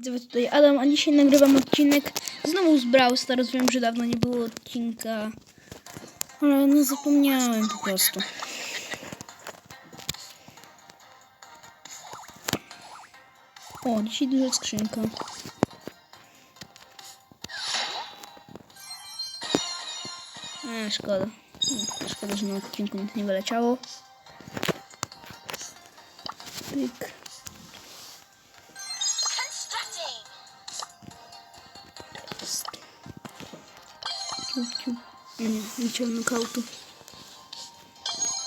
Widzę tutaj Adam, a dzisiaj nagrywam odcinek znowu z Brawl Stars. Wiem, że dawno nie było odcinka, ale no zapomniałem po prostu. O, dzisiaj duża skrzynka. E, szkoda. No, Szkoda, że na odcinku nic nie wyleciało. Pyk. Chciałem nokautu.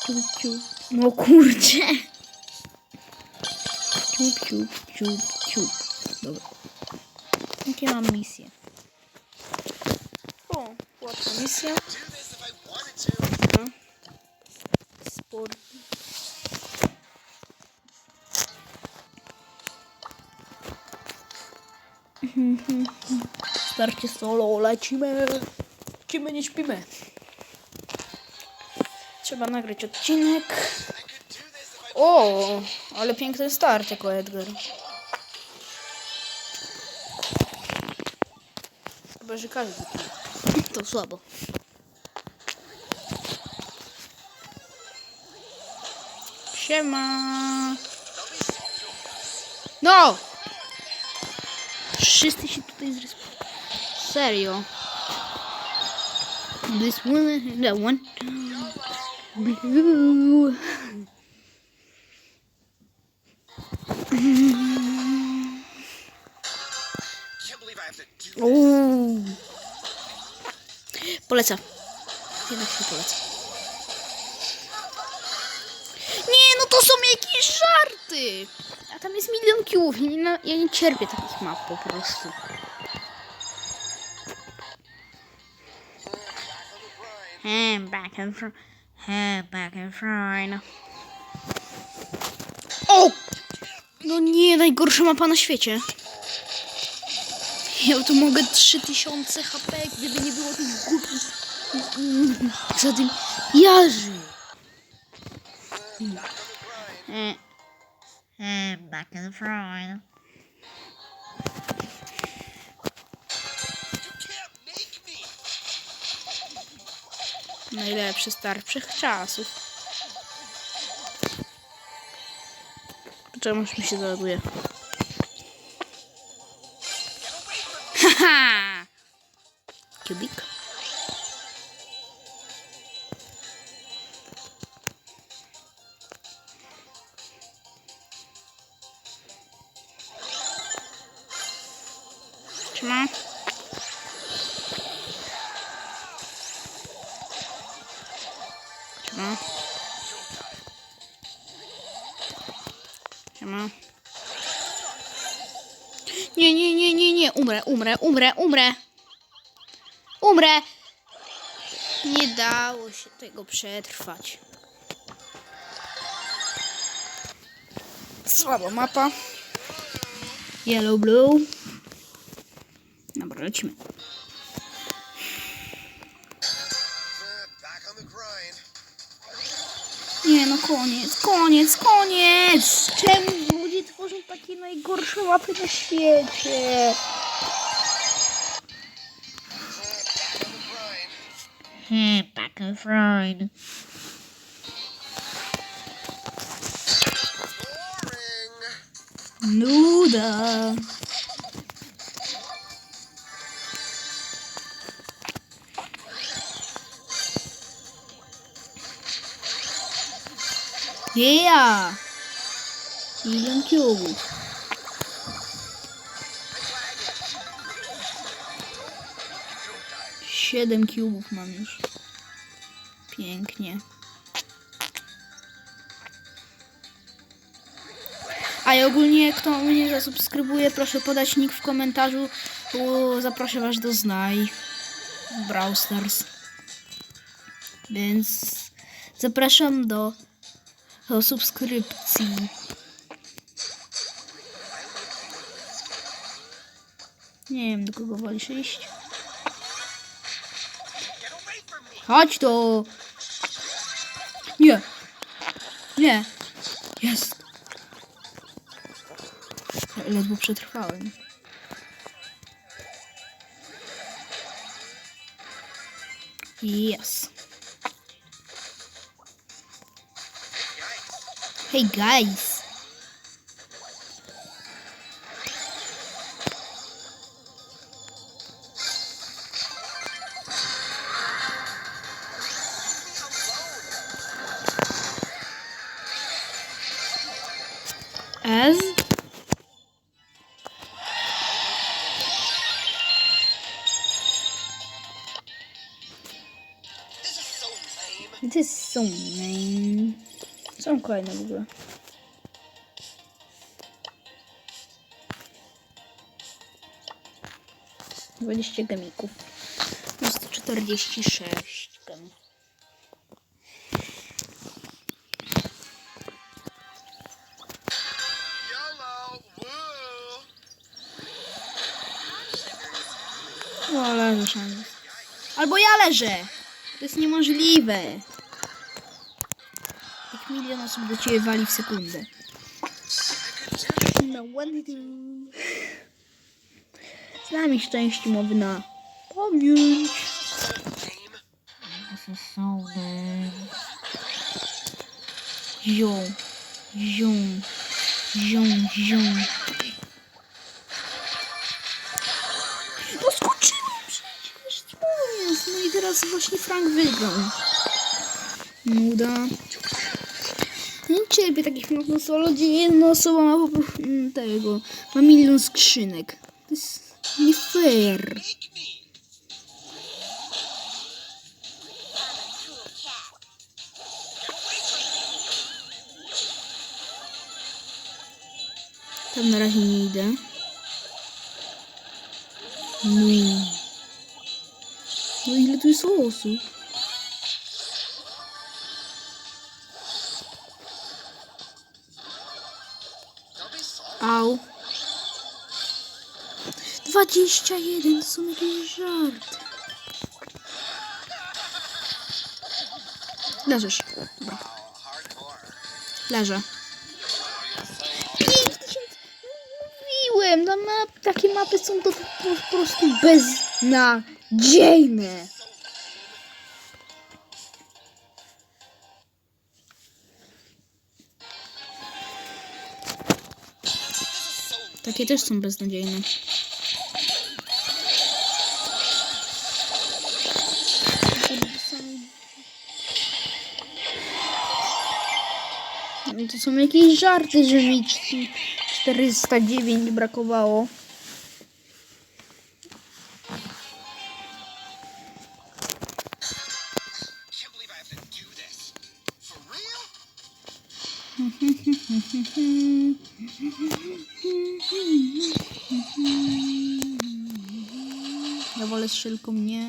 Ciup, ciup. No kurczę. Ciup, ciup, ciup, ciup. Dobra. Jakie mam misje? O, łatwa misja. No. Sport. Starcie solo, lecimy. Lecimy, nie śpimy. Trzeba nagrać odcinek. O, ale piękny start jako Edgar. Chyba, że każdy. To słabo. Siema. No! Wszyscy się tutaj zrespawnują. Serio. This one, that one. Blue. Uuu. Polecam. Jednak się. Nie, no to są jakieś żarty! A tam jest milion kiłów. Nie, ja nie cierpię takich map po prostu. Hmm, back and front. Hmm, back and front. O! No nie, najgorsza mapa na świecie. Ja tu mogę 3000 HP, gdyby nie było tych głupich za tym jarzy. Back the front. Najlepszy start wszechczasów. Czemuż mi się załaduje? Haha! Kubik. Trzyma. Trzyma. Nie, nie, nie, nie, nie. Umrę, umrę, umrę, umrę. Umrę. Nie dało się tego przetrwać. Słaba mapa. Yellow, blue. Dobra, lecimy. Nie, no koniec, koniec, koniec! Czemu ludzie tworzą takie najgorsze mapy na świecie? Hmm, back and fried. Nuda. Yeah! Milion cubów. Siedem cubów mam już. Pięknie. A i ogólnie kto mnie zasubskrybuje, proszę podać nick w komentarzu, bo zaproszę was do znaj Brawl Stars. Więc zapraszam do, do subskrypcji. Nie wiem, do kogo wolisz iść. Chodź to! Nie! Nie! Jest! Ledwo przetrwałem. Yes. Hey guys. As This is so lame. It is so lame. Są kolejne w ogóle. Dwadzieścia gamików. Jest 46 gam. YOLO. Woo. O, leżę. Albo ja leżę! To jest niemożliwe. Milion osób do ciebie wali w sekundę. No one do. Z nami szczęście mowy na pamięć. Zią. Zią. Zią, zią. No skoczyłem przecież, co jest? No i teraz właśnie Frank wygrał. Nuda. Nie ciebie takich solo, gdzie jedna osoba ma po prostu mm, tego, ma milion skrzynek. To jest nie fair. Tam na razie nie idę. No. No ile tu jest osób? 21 to są jakieś żarty. Leżysz. Dobra, leżę. Wow, you're so 5000. Mówiłem, map, takie mapy są to po prostu beznadziejne. Takie też są beznadziejne. No To są jakieś żarty, że mi czty- 409 brakowało. Ja wolę strzelką nie.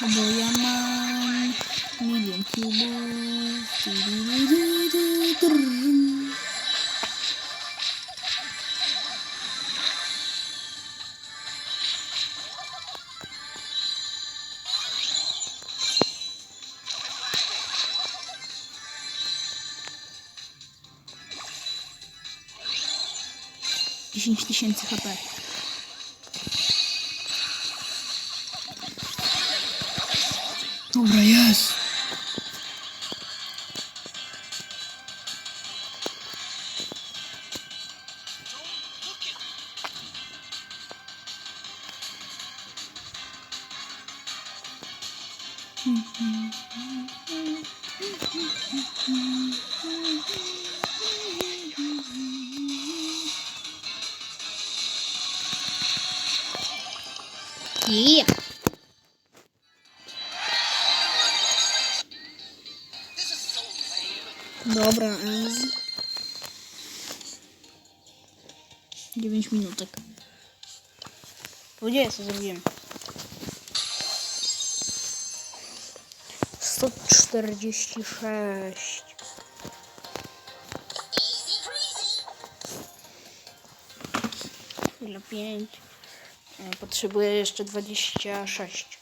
Бо я миллион кубов. Dziesięć tysięcy HP. Dobra, jest. Don't look at me. Yeah. Gdzie co zrobiłem? 146. Chwila 5. Potrzebuję jeszcze 26.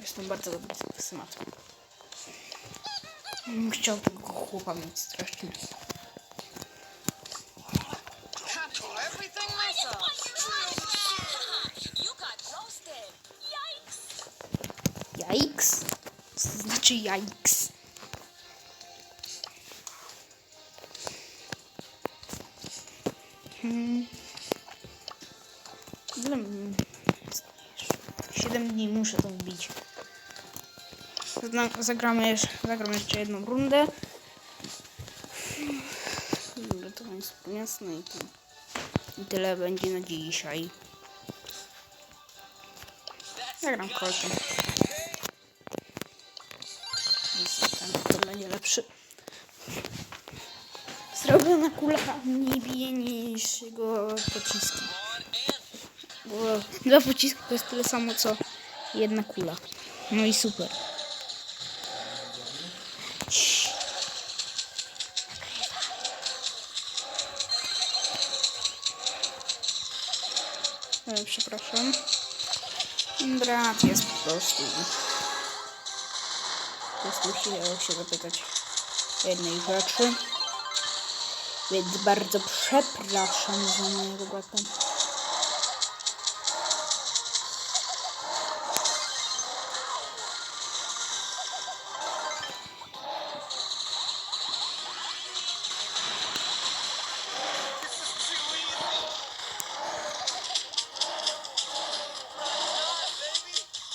Jestem bardzo dobry z. Bym Chciał tego chłopa mieć strasznie. You got roasted. Yikes. Jajks? Co to znaczy jajks? Hmm. Ile m- 7 dni muszę to wbić. Zagramy jeszcze, jeszcze jedną rundę. Dobra, to jest jasne i to- i tyle będzie na dzisiaj. Zagram kolkiem. Zrobiona kula nie bije niż jego pociski. Bo dwa pociski to jest tyle samo co jedna kula. No i super. E, Przepraszam. Brat jest po prostu. Po prostu chciałem się zapytać jednej rzeczy. Więc bardzo przepraszam za mojego brata.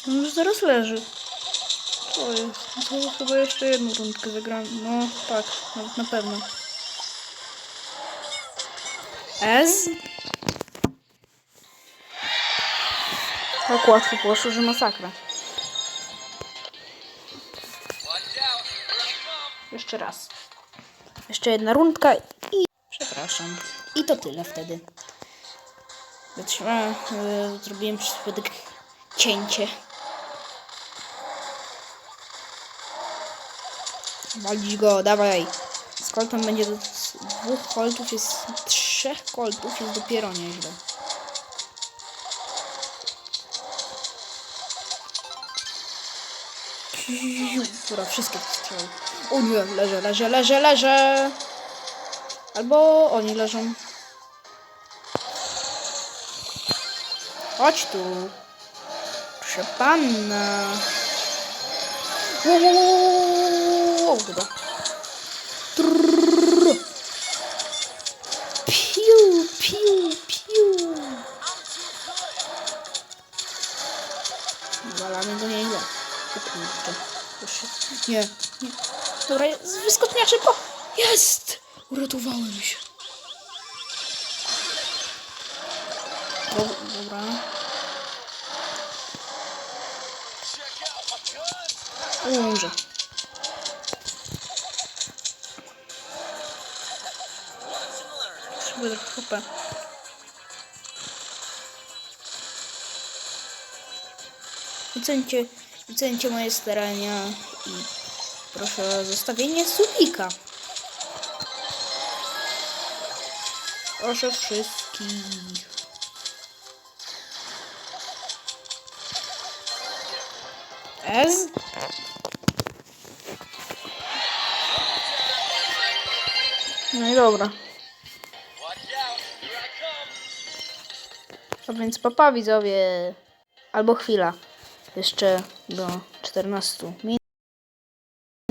On już zaraz leży. Co jest? To chyba jeszcze jedną rundkę zagram. No tak, nawet na pewno. Ez? Tak łatwo poszło, że masakra. Jeszcze raz. Jeszcze jedna rundka i... Przepraszam. I to tyle wtedy. Wytrzymałem, yy, zrobiłem przez przypadek cięcie. Walić go, dawaj. Z będzie do dwóch koltów jest trzech koltów jest dopiero nieźle. Dobra, wszystkie strzały. O nie, leżę, leżę, leżę, leżę. Albo oni leżą. Chodź tu. Proszę wow, wow, dobra. Nie, nie. Dobra, wyskocznia szybko. Jest! Uratowałem się. Dob- Dobra. Umrze. Potrzebuję trochę HP. Ocencie, ocencie moje starania i proszę o zostawienie subika. Proszę wszystkich. Ez? No i dobra. A więc papa widzowie. Albo chwila. Jeszcze do 14 minut.